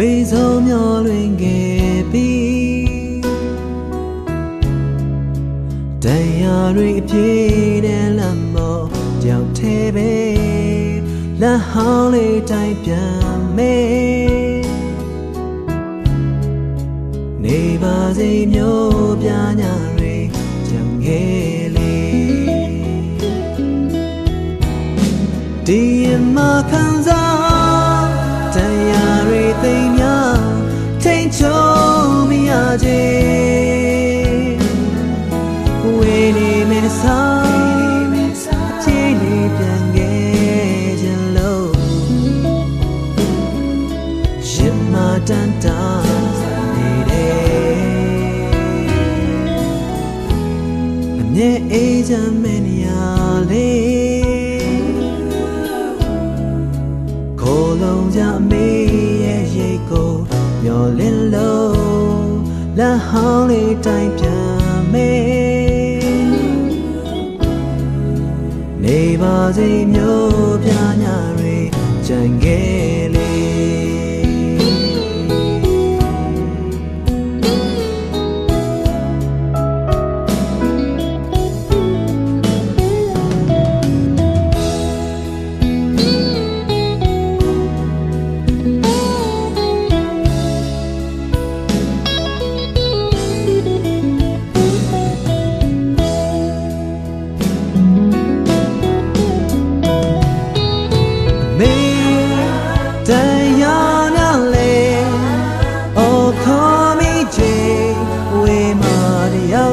ဝေဆုံးမျောလွင်ခဲ့ပြီးတရားတွေအပြည့်တဲ့လမ်းမောကြောက်သေးပဲလက်ဟောင်းလေးတိုင်းပြန်မေနေပါစေမျိုးပြညာတွေကြံခဲ့လေဒီမှာခံစား အမြဲအေးချမ်းမနေရလေးခိုးလုံးကြမေးရဲ့ရိတ်ကိုမျောလင်းလို့လက်ဟောင်းလေးတိုင်းပြန်မေးနေပါစေမျိုးပြညာတွေကြံခဲ့လေ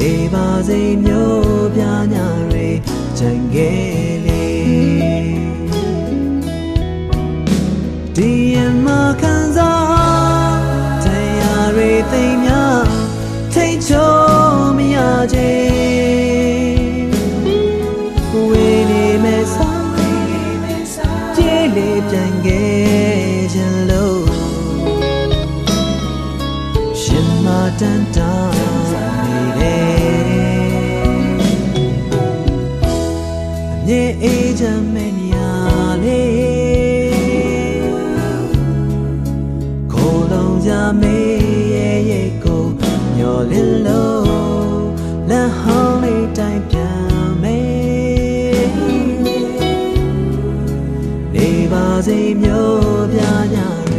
န်တော်ပြန်လာခြင်းသောရင်ခွင်လေးသည်နေရဲ့ရေပဲဝေဆုံးမျောလွင်ခဲ့ပြီးတရားတွေအပြည့်နဲ့လမ်းပေါ်တယောက်သေးပဲလမ်းဟောင်းလေးတိုင်းပြန်မေနေပါစေမျိုးပြညာတွေကြံခဲ့လေဒီယမခံစားတရားတွေသိမ်းများထိတ်ချုံမရခြင်းဝေးနေမဲ့ဆောင်ကြေးလေးပြန်ခဲ့ခြင်းလို့ရှင်မတန်တာ မြေအေးချမ်းမဲ့နေရာလေးကိုလုံးကြမေးရဲ့ရဲ့ကိုညော်လင်းလို့လမ်းဟောင်းလေးတိုင်းပြန်မေးနေပါစေမြို့ပြညာ